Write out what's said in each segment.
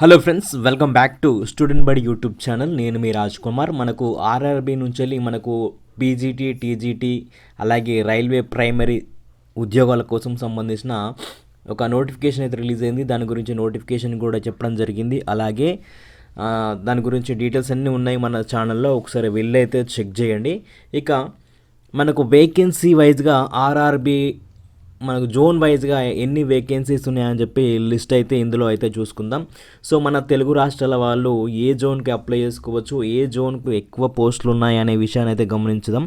Hello friends welcome back to student Badi YouTube channel నేను మీ రాజ్ కుమార్ మనకు ఆర్ఆర్బి నుంచి వెళ్ళి మనకు పీజీటీ టీజీటీ అలాగే రైల్వే ప్రైమరీ ఉద్యోగాల కోసం సంబంధించిన ఒక నోటిఫికేషన్ అయితే రిలీజ్ అయింది. దాని గురించి నోటిఫికేషన్ కూడా చెప్పడం జరిగింది. అలాగే దాని గురించి డీటెయిల్స్ అన్నీ ఉన్నాయి మన ఛానల్లో ఒకసారి వెళ్ళి అయితే చెక్ చేయండి. ఇక మనకు వేకెన్సీ వైజ్గా ఆర్ఆర్బి మనకు జోన్ వైజ్గా ఎన్ని వేకెన్సీస్ ఉన్నాయని చెప్పి లిస్ట్ అయితే ఇందులో అయితే చూసుకుందాం. సో మన తెలుగు రాష్ట్రాల వాళ్ళు ఏ జోన్కి అప్లై చేసుకోవచ్చు ఏ జోన్కు ఎక్కువ పోస్టులు ఉన్నాయి అనే విషయాన్ని అయితే గమనించుదాం.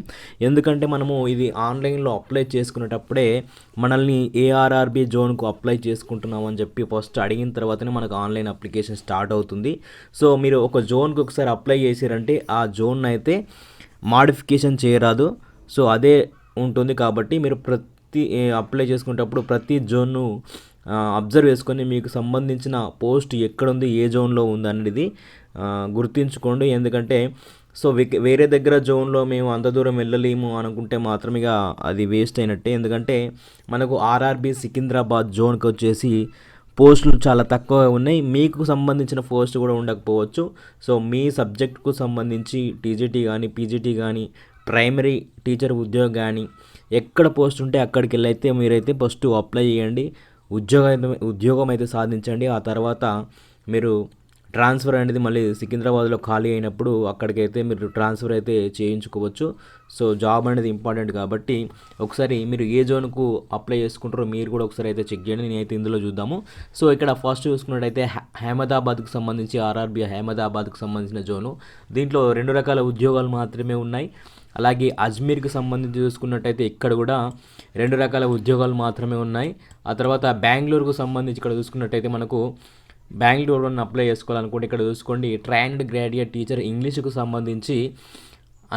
ఎందుకంటే మనము ఇది ఆన్లైన్లో అప్లై చేసుకునేటప్పుడే మనల్ని ఏఆర్ఆర్బి జోన్కు అప్లై చేసుకుంటున్నాం అని చెప్పి ఫస్ట్ అడిగిన తర్వాతనే మనకు ఆన్లైన్ అప్లికేషన్ స్టార్ట్ అవుతుంది. సో మీరు ఒక జోన్కి ఒకసారి అప్లై చేసారంటే ఆ జోన్ అయితే మాడిఫికేషన్ చేయరాదు. సో అదే ఉంటుంది కాబట్టి మీరు ప్రతి ప్రతి అప్లై చేసుకునేటప్పుడు ప్రతి జోన్ను అబ్జర్వ్ చేసుకొని మీకు సంబంధించిన పోస్ట్ ఎక్కడుంది ఏ జోన్లో ఉంది అనేది గుర్తించుకోండి గుర్తుంచుకోండి. ఎందుకంటే సో వేరే దగ్గర జోన్లో మేము అంత దూరం వెళ్ళలేము అనుకుంటే మాత్రమే అది వేస్ట్ అయినట్టే. ఎందుకంటే మనకు ఆర్ఆర్బి సికింద్రాబాద్ జోన్కి వచ్చేసి పోస్టులు చాలా తక్కువ ఉన్నాయి. మీకు సంబంధించిన పోస్ట్ కూడా ఉండకపోవచ్చు. సో మీ సబ్జెక్ట్కు సంబంధించి టీజీటీ కానీ పీజీటీ కానీ ప్రైమరీ టీచర్ ఉద్యోగం కానీ ఎక్కడ పోస్ట్ ఉంటే అక్కడికి వెళ్ళి అయితే మీరైతే ఫస్ట్ అప్లై చేయండి. ఉద్యోగం అయితే ఉద్యోగం అయితే సాధించండి. ఆ తర్వాత మీరు ట్రాన్స్ఫర్ అనేది మళ్ళీ సికింద్రాబాద్లో ఖాళీ అయినప్పుడు అక్కడికైతే మీరు ట్రాన్స్ఫర్ అయితే చేయించుకోవచ్చు. సో జాబ్ అనేది ఇంపార్టెంట్ కాబట్టి ఒకసారి మీరు ఏ జోన్కు అప్లై చేసుకుంటారో మీరు కూడా ఒకసారి అయితే చెక్ చేయండి. నేనైతే ఇందులో చూద్దాము. సో ఇక్కడ ఫస్ట్ చూసుకున్నట్టయితే అహ్మదాబాద్కు సంబంధించి ఆర్ఆర్బి అహ్మదాబాద్కు సంబంధించిన జోను దీంట్లో రెండు రకాల ఉద్యోగాలు మాత్రమే ఉన్నాయి. అలాగే అజ్మీర్కి సంబంధించి చూసుకున్నట్టయితే ఇక్కడ కూడా రెండు రకాల ఉద్యోగాలు మాత్రమే ఉన్నాయి. ఆ తర్వాత బెంగళూరుకు సంబంధించి ఇక్కడ చూసుకున్నట్టయితే మనకు బెంగళూరులో అప్లై చేసుకోవాలనుకుంటే ఇక్కడ చూసుకోండి. ట్రైన్డ్ గ్రాడ్యుయేట్ టీచర్ ఇంగ్లీష్కు సంబంధించి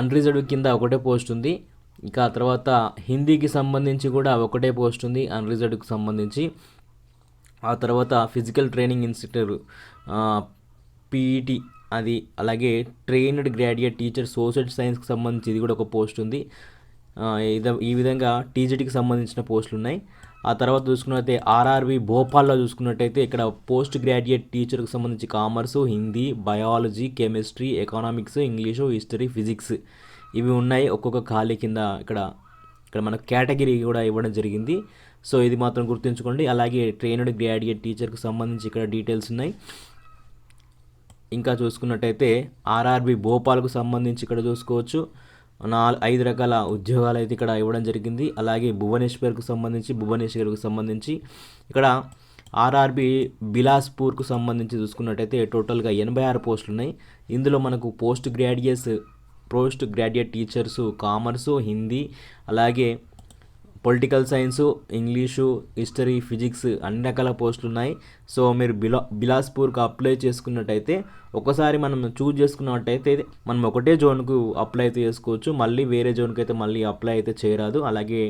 అన్రిజర్వ్డ్ కింద ఒకటే పోస్ట్ ఉంది. ఇంకా తర్వాత హిందీకి సంబంధించి కూడా ఒకటే పోస్ట్ ఉంది అన్రిజర్వ్డ్కి సంబంధించి. ఆ తర్వాత ఫిజికల్ ట్రైనింగ్ ఇన్స్టిట్యూట్ పీఈటీ అది అలాగే ట్రైన్డ్ గ్రాడ్యుయేట్ టీచర్ సోషల్ సైన్స్కి సంబంధించి ఇది కూడా ఒక పోస్ట్ ఉంది. ఈ విధంగా టీజీటీకి సంబంధించిన పోస్టులు ఉన్నాయి. ఆ తర్వాత చూసుకున్నట్టయితే ఆర్ఆర్బి భోపాల్లో చూసుకున్నట్టయితే ఇక్కడ పోస్ట్ గ్రాడ్యుయేట్ టీచర్కి సంబంధించి commerce Hindi biology chemistry economics English history physics ఇవి ఉన్నాయి ఒక్కొక్క ఖాళీ కింద ఇక్కడ ఇక్కడ మనకు కేటగిరీ కూడా ఇవ్వడం జరిగింది. సో ఇది మాత్రం గుర్తుంచుకోండి. అలాగే ట్రైనడ్ గ్రాడ్యుయేట్ టీచర్కి సంబంధించి ఇక్కడ డీటెయిల్స్ ఉన్నాయి. ఇంకా చూసుకున్నట్టయితే ఆర్ఆర్బి భోపాల్కు సంబంధించి ఇక్కడ చూసుకోవచ్చు. నాలుగు ఐదు రకాల ఉద్యోగాలు అయితే ఇక్కడ ఇవ్వడం జరిగింది. అలాగే భువనేశ్వర్కు సంబంధించి భువనేశ్వర్కు సంబంధించి ఇక్కడ ఆర్ఆర్బి బిలాస్పూర్కు సంబంధించి చూసుకున్నట్టయితే టోటల్గా ఎనభై ఆరు పోస్టులు ఉన్నాయి ఇందులో మనకు post graduates post graduate teachers commerce Hindi అలాగే political science English history physics అన్ని రకాల పోస్టులు ఉన్నాయి సో మీరు బిలా బిలాస్పూర్కి అప్లై చేసుకున్నట్టయితే ఒకసారి మనం చూజ్ చేసుకున్నట్టయితే మనం ఒకటే జోన్కు అప్లై అయితే చేసుకోవచ్చు. మళ్ళీ వేరే జోన్కి అయితే మళ్ళీ అప్లై అయితే చేయరాదు. అలాగే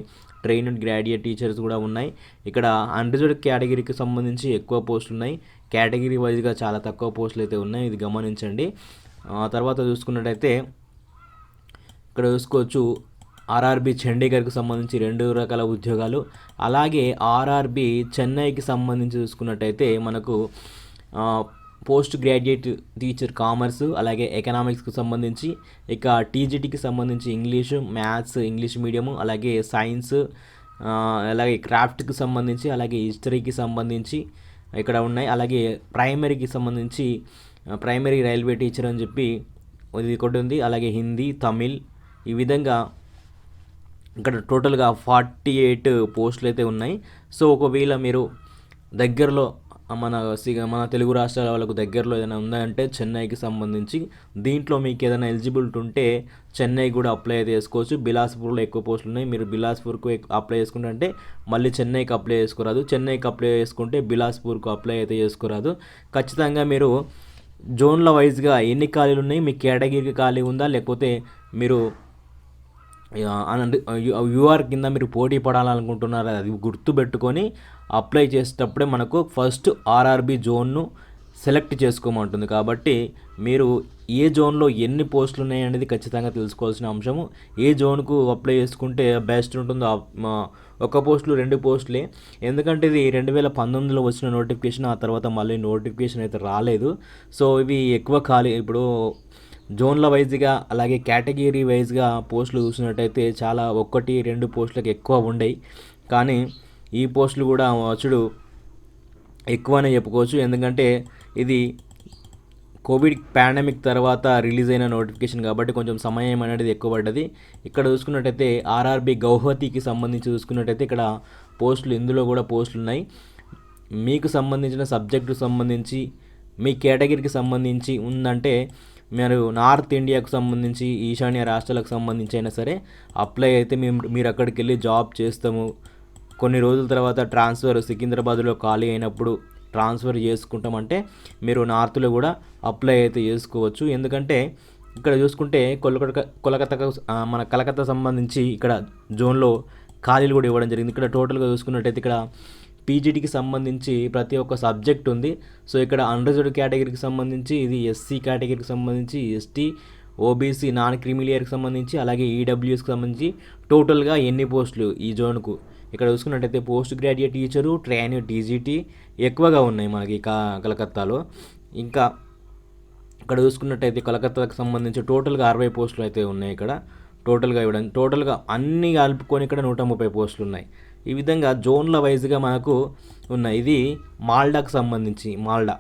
ట్రైన్డ్ గ్రాడ్యుయేట్ టీచర్స్ కూడా ఉన్నాయి. ఇక్కడ అన్రిజర్వ్డ్ కేటగిరీకి సంబంధించి ఎక్కువ పోస్టులు ఉన్నాయి కేటగిరీ వైజ్గా చాలా తక్కువ పోస్టులు అయితే ఉన్నాయి. ఇది గమనించండి. ఆ తర్వాత చూసుకున్నట్టయితే ఇక్కడ చూసుకోవచ్చు ఆర్ఆర్బి చండీగఢ్కి సంబంధించి రెండు రకాల ఉద్యోగాలు. అలాగే ఆర్ఆర్బి చెన్నైకి సంబంధించి చూసుకున్నట్టయితే మనకు పోస్ట్ గ్రాడ్యుయేట్ టీచర్ కామర్స్ అలాగే ఎకనామిక్స్కి సంబంధించి ఇక టీజీటీకి సంబంధించి ఇంగ్లీషు మ్యాథ్స్ ఇంగ్లీష్ మీడియము అలాగే సైన్స్ అలాగే క్రాఫ్ట్కి సంబంధించి అలాగే హిస్టరీకి సంబంధించి ఇక్కడ ఉన్నాయి. అలాగే ప్రైమరీకి సంబంధించి ప్రైమరీ రైల్వే టీచర్ అని చెప్పి ఇది ఒకటి ఉంది. అలాగే హిందీ తమిళ్ ఈ విధంగా ఇక్కడ టోటల్గా ఫార్టీ ఎయిట్ పోస్టులు అయితే ఉన్నాయి. సో ఒకవేళ మీరు దగ్గరలో మన మన తెలుగు రాష్ట్రాల వాళ్ళకు దగ్గరలో ఏదైనా ఉందంటే చెన్నైకి సంబంధించి దీంట్లో మీకు ఏదైనా ఎలిజిబిలిటీ ఉంటే చెన్నై కూడా అప్లై అయితే చేసుకోవచ్చు. బిలాస్పూర్లో ఎక్కువ పోస్టులు ఉన్నాయి. మీరు బిలాస్పూర్కు అప్లై చేసుకుంటే మళ్ళీ చెన్నైకి అప్లై చేసుకోరాదు. చెన్నైకి అప్లై చేసుకుంటే బిలాస్పూర్కు అప్లై అయితే చేసుకోరాదు. ఖచ్చితంగా మీరు జోన్ల వైజ్గా ఎన్ని ఖాళీలు ఉన్నాయి? మీ కేటగిరీకి ఖాళీ ఉందా? లేకపోతే మీరు యూఆర్ కింద మీరు పోటీ పడాలనుకుంటున్నారు అది గుర్తు పెట్టుకొని అప్లై చేసేటప్పుడే మనకు ఫస్ట్ ఆర్ఆర్బి జోన్ను సెలెక్ట్ చేసుకోమంటుంది. కాబట్టి మీరు ఏ జోన్లో ఎన్ని పోస్టులు ఉన్నాయి అనేది ఖచ్చితంగా తెలుసుకోవాల్సిన అంశము. ఏ జోన్కు అప్లై చేసుకుంటే బెస్ట్ ఉంటుందో ఒక పోస్టులు రెండు పోస్టులే. ఎందుకంటే ఇది రెండు వేల పంతొమ్మిదిలో వచ్చిన నోటిఫికేషన్ ఆ తర్వాత మళ్ళీ నోటిఫికేషన్ అయితే రాలేదు. సో ఇవి ఎక్కువ ఖాళీ ఇప్పుడు జోన్ల వైజ్గా అలాగే కేటగిరీ వైజ్గా పోస్టులు చూసినట్టయితే చాలా ఒక్కటి రెండు పోస్టులకు ఎక్కువ ఉండేవి కానీ ఈ పోస్టులు కూడా వచ్చుడు ఎక్కువనే చెప్పుకోవచ్చు. ఎందుకంటే ఇది కోవిడ్ పాండమిక్ తర్వాత రిలీజ్ అయిన నోటిఫికేషన్ కాబట్టి కొంచెం సమయం అనేది ఎక్కువ పడ్డది. ఇక్కడ చూసుకున్నట్టయితే ఆర్ఆర్బి గౌహతికి సంబంధించి చూసుకున్నట్టయితే ఇక్కడ పోస్టులు ఇందులో కూడా పోస్టులు ఉన్నాయి మీకు సంబంధించిన సబ్జెక్టు సంబంధించి మీ కేటగిరీకి సంబంధించి ఉందంటే మీరు నార్త్ ఇండియాకు సంబంధించి ఈశాన్య రాష్ట్రాలకు సంబంధించి అయినా సరే అప్లై అయితే మేము మీరు అక్కడికి వెళ్ళి జాబ్ చేస్తాము. కొన్ని రోజుల తర్వాత ట్రాన్స్ఫర్ సికింద్రాబాద్లో ఖాళీ అయినప్పుడు ట్రాన్స్ఫర్ చేసుకుంటామంటే మీరు నార్త్లో కూడా అప్లై అయితే చేసుకోవచ్చు. ఎందుకంటే ఇక్కడ చూసుకుంటే కొలకత్తా కొలకత్తాకు మన కలకత్తా సంబంధించి ఇక్కడ జోన్లో ఖాళీలు కూడా ఇవ్వడం జరిగింది. ఇక్కడ టోటల్గా చూసుకున్నట్టయితే ఇక్కడ పీజీటీకి సంబంధించి ప్రతి ఒక్క సబ్జెక్ట్ ఉంది. సో ఇక్కడ అన్రిజర్వ్డ్ కేటగిరీకి సంబంధించి ఇది ఎస్సీ కేటగిరీకి సంబంధించి ఎస్టీ ఓబీసీ నాన్ క్రిమిలియర్కి సంబంధించి అలాగే ఈడబ్ల్యూఎస్కి సంబంధించి టోటల్గా ఎన్ని పోస్టులు ఈ జోన్కు? ఇక్కడ చూసుకున్నట్టయితే post graduate teacher train TGT ఎక్కువగా ఉన్నాయి మనకి కా కలకత్తాలో. ఇంకా ఇక్కడ చూసుకున్నట్టయితే కలకత్తాకు సంబంధించి టోటల్గా అరవై పోస్టులు అయితే ఉన్నాయి ఇక్కడ. టోటల్గా ఇవ్వడం టోటల్గా అన్నీ కలుపుకొని ఇక్కడ నూట ముప్పై పోస్టులు ఉన్నాయి. ఈ విధంగా జోన్ల వైజ్గా మనకు ఉన్నాయి. ఇది మాల్డాకు సంబంధించి మాల్డా.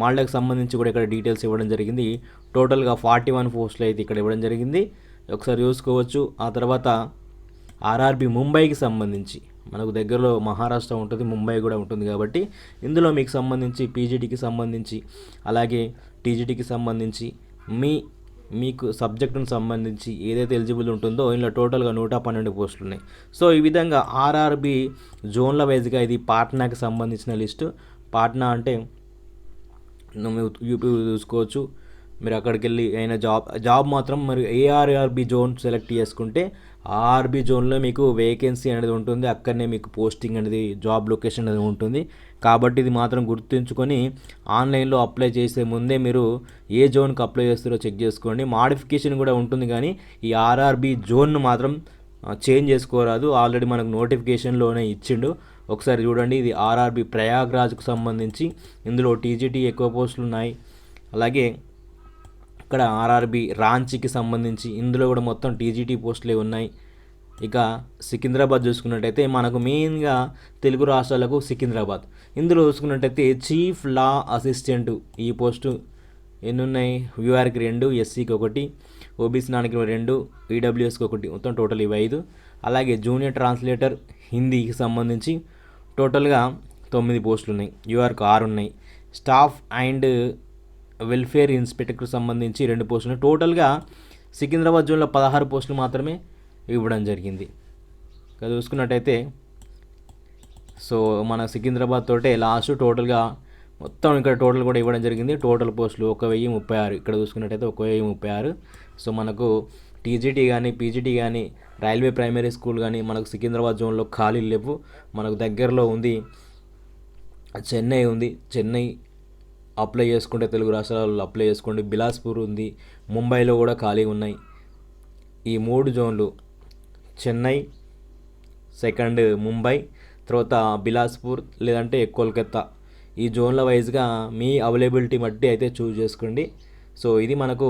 మాల్డాకు సంబంధించి కూడా ఇక్కడ డీటెయిల్స్ ఇవ్వడం జరిగింది. టోటల్గా ఫార్టీ వన్ పోస్టులు అయితే ఇక్కడ ఇవ్వడం జరిగింది. ఒకసారి చూసుకోవచ్చు. ఆ తర్వాత ఆర్ఆర్బి ముంబైకి సంబంధించి మనకు దగ్గరలో మహారాష్ట్ర ఉంటుంది ముంబై కూడా ఉంటుంది కాబట్టి ఇందులో మీకు సంబంధించి పీజీటీకి సంబంధించి అలాగే టీజీటీకి సంబంధించి మీ మీకు సబ్జెక్టును సంబంధించి ఏదైతే ఎలిజిబుల్ ఉంటుందో ఇందులో టోటల్గా నూట పన్నెండు పోస్టులు ఉన్నాయి సో ఈ విధంగా ఆర్ఆర్బి జోన్ల వైజ్గా ఇది పాట్నాకి సంబంధించిన లిస్టు. పాట్నా అంటే యూపీ చూసుకోవచ్చు. మీరు అక్కడికి వెళ్ళి అయినా జాబ్ జాబ్ మాత్రం మరి ఏఆర్ఆర్బి జోన్ సెలెక్ట్ చేసుకుంటే ఆర్బి జోన్లో మీకు వేకెన్సీ అనేది ఉంటుంది. అక్కడనే మీకు పోస్టింగ్ అనేది జాబ్ లొకేషన్ అనేది ఉంటుంది. కాబట్టి ఇది మాత్రం గుర్తుంచుకొని ఆన్లైన్లో అప్లై చేసే ముందే మీరు ఏ జోన్కి అప్లై చేస్తారో చెక్ చేసుకోండి. మాడిఫికేషన్ కూడా ఉంటుంది కానీ ఈ ఆర్ఆర్బి జోన్ను మాత్రం చేంజ్ చేసుకోరాదు. ఆల్రెడీ మనకు నోటిఫికేషన్లోనే ఇచ్చిండు. ఒకసారి చూడండి ఇది ఆర్ఆర్బి ప్రయాగ్రాజ్కు సంబంధించి ఇందులో టీజీటీ ఎక్కువ పోస్టులు ఉన్నాయి. అలాగే ఇక్కడ ఆర్ఆర్బి రాంచీకి సంబంధించి ఇందులో కూడా మొత్తం టీజీటీ పోస్టులే ఉన్నాయి. ఇక సికింద్రాబాద్ చూసుకున్నట్టయితే మనకు మెయిన్గా తెలుగు రాష్ట్రాలకు సికింద్రాబాద్. ఇందులో చూసుకున్నట్టయితే చీఫ్ లా అసిస్టెంట్ ఈ పోస్టు ఎన్ని ఉన్నాయి యూఆర్కి రెండు ఎస్సీకి ఒకటి ఓబీసీ నానికి రెండు ఈడబ్ల్యూఎస్కి ఒకటి. మొత్తం టోటల్ ఇవి ఐదు. అలాగే జూనియర్ ట్రాన్స్లేటర్ హిందీకి సంబంధించి టోటల్గా తొమ్మిది పోస్టులు ఉన్నాయి యూఆర్కి ఆరు ఉన్నాయి స్టాఫ్ అండ్ వెల్ఫేర్ ఇన్స్పెక్టర్కి సంబంధించి రెండు పోస్టులు. టోటల్గా సికింద్రాబాద్ జోన్లో పదహారు పోస్టులు మాత్రమే ఇవ్వడం జరిగింది. ఇక చూసుకున్నట్టయితే సో మన సికింద్రాబాద్ తోటే లాస్ట్ టోటల్గా మొత్తం ఇక్కడ టోటల్ కూడా ఇవ్వడం జరిగింది. టోటల్ పోస్టులు ఒక వెయ్యి ముప్పై ఆరు. ఇక్కడ చూసుకున్నట్టయితే ఒక వెయ్యి ముప్పై ఆరు. సో మనకు టీజీటీ కానీ పీజీటీ కానీ రైల్వే ప్రైమరీ స్కూల్ కానీ మనకు సికింద్రాబాద్ జోన్లో ఖాళీలు లేవు. మనకు దగ్గరలో ఉంది చెన్నై ఉంది. చెన్నై అప్లై చేసుకుంటే తెలుగు రాష్ట్రాలలో అప్లై చేసుకోండి. బిలాస్పూర్ ఉంది ముంబైలో కూడా ఖాళీ ఉన్నాయి. ఈ మూడు జోన్లు చెన్నై సెకండ్ ముంబై తర్వాత బిలాస్పూర్ లేదంటే కోల్కత్తా. ఈ జోన్ల వైజ్గా మీ అవైలబిలిటీ బట్టి అయితే చూస్ చేసుకోండి. సో ఇది మనకు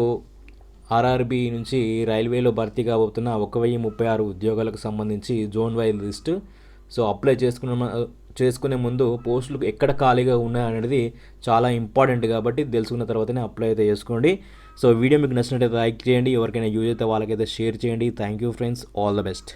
ఆర్ఆర్బి నుంచి రైల్వేలో భర్తీ కాబోతున్న ఒక వెయ్యి ముప్పై ఆరు ఉద్యోగాలకు సంబంధించి zone wise list. So apply చేసుకున్న చేసుకునే ముందు పోస్టులు ఎక్కడ ఖాళీగా ఉన్నాయి అనేది చాలా ఇంపార్టెంట్ కాబట్టి తెలుసుకున్న తర్వాతనే అప్లై అయితే చేసుకోండి. సో వీడియో మీకు నచ్చినట్టయితే లైక్ చేయండి. ఎవరికైనా యూజ్ అయితే వాళ్ళకైతే షేర్ చేయండి. Thank you friends. All the best.